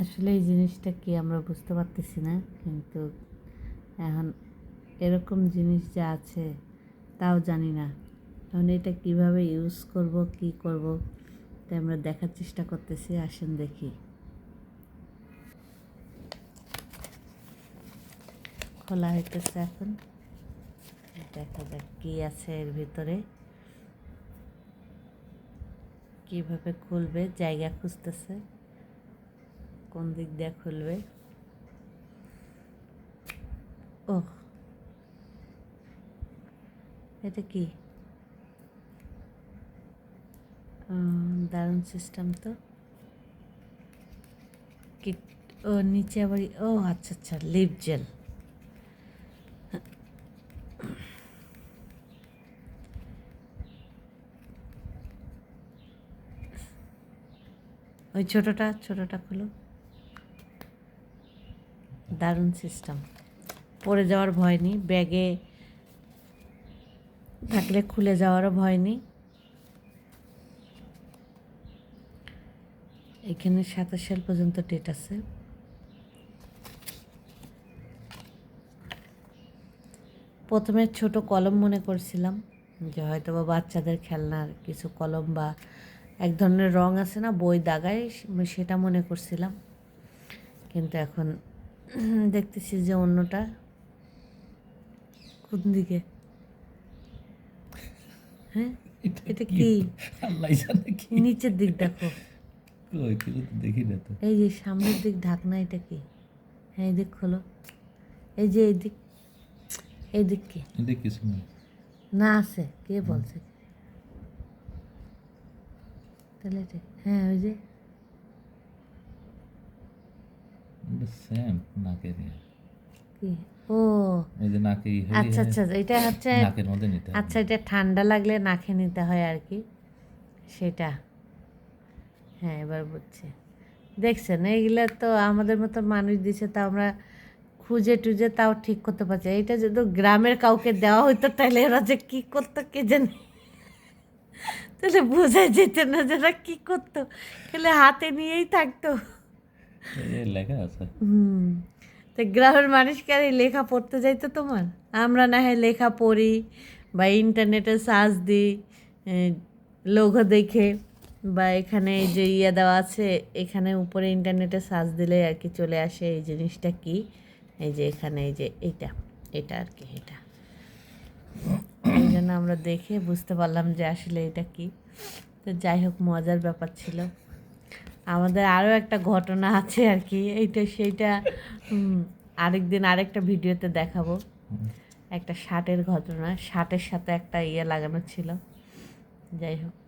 আসলে এই জিনিসটা কি আমরা বুঝতে পারতেছি না, কিন্তু এখন এরকম জিনিস যে আছে তাও জানি না। এখন এটা কীভাবে ইউজ করব, কি করব তাই আমরা দেখার চেষ্টা করতেছি, আসেন দেখি। খোলা হইতেছে এখন। দেখা যাক কি আছে এর ভিতরে। কীভাবে খুলবে, জায়গা খুঁজতেছে। কোন দিক দিয়ে খুলবে? ও এটা কি? দারুণ সিস্টেম তো। ও, নিচে আবার ও আচ্ছা আচ্ছা লিপ জেল ওই ছোটোটা ছোটোটা খুলো। দারুণ সিস্টেম পড়ে যাওয়ার ভয় নেই ব্যাগে থাকলে খুলে যাওয়ারও ভয় নেই। এখানে সাতাশ সাল পর্যন্ত ডেট আছে। প্রথমে ছোট কলম মনে করছিলাম, যে হয়তো বা বাচ্চাদের খেলনার কিছু কলম বা এক ধরনের রং আছে না, বই দাগায়, সেটা মনে করছিলাম। কিন্তু এখন দেখতেছি যে অন্যটা। কোন দিকে? হ্যাঁ? এটা কি? নিচের দিক দেখো। দেখি না তো। এই যে সামনের দিক ঢাকনা এটা কি? হ্যাঁ এই দিক খোলো। এই যে এই দিক এই দিক কি? এটা কিছু না না আছে। কে বলছে? তাহলে হ্যাঁ ওই যে এটা সেম নাকে ও। ওই যে নাকে আচ্ছা আচ্ছা এটা হচ্ছে নাকের মধ্যে নিতে আচ্ছা এটা ঠান্ডা লাগলে নাকে নিতে হয় আর কি। সেটা। হ্যাঁ এবার বুঝছি। দেখছেন এইগুলা তো আমাদের মতো মানুষ দিছে তা আমরা খুঁজে টুজে তাও ঠিক করতে পারছি এইটা যদি গ্রামের কাউকে দেওয়া হইতো তাহলে ওরা যে কী করতো কে জানে? তাহলে বোঝা যেত না যারা কী করতো। তাহলে হাতে নিয়েই থাকতো। লেখা আছে। তো গ্রামের মানুষকে আর লেখা পড়তে যাইতো তোমার? আমরা না হয় লেখা পড়ি বা ইন্টারনেটে সার্চ দিই লোগো দেখে বা এখানে এই যে ইয়ে দেওয়া আছে, এখানে উপরে ইন্টারনেটে সার্চ দিলে আর কি চলে আসে এই জিনিসটা কি? এই যে এখানে এই যে এটা এটা আর কি, এটা। এই জন্য আমরা দেখে বুঝতে পারলাম যে আসলে এটা কি। তো যাই হোক, মজার ব্যাপার ছিল। আমাদের আরও একটা ঘটনা আছে আর কি। এইটা, সেইটা আরেক আরেকদিন আরেকটা ভিডিওতে দেখাবো। একটা শার্টের ঘটনা। শার্টের সাথে একটা ইয়ে লাগানো ছিল। যাই হোক।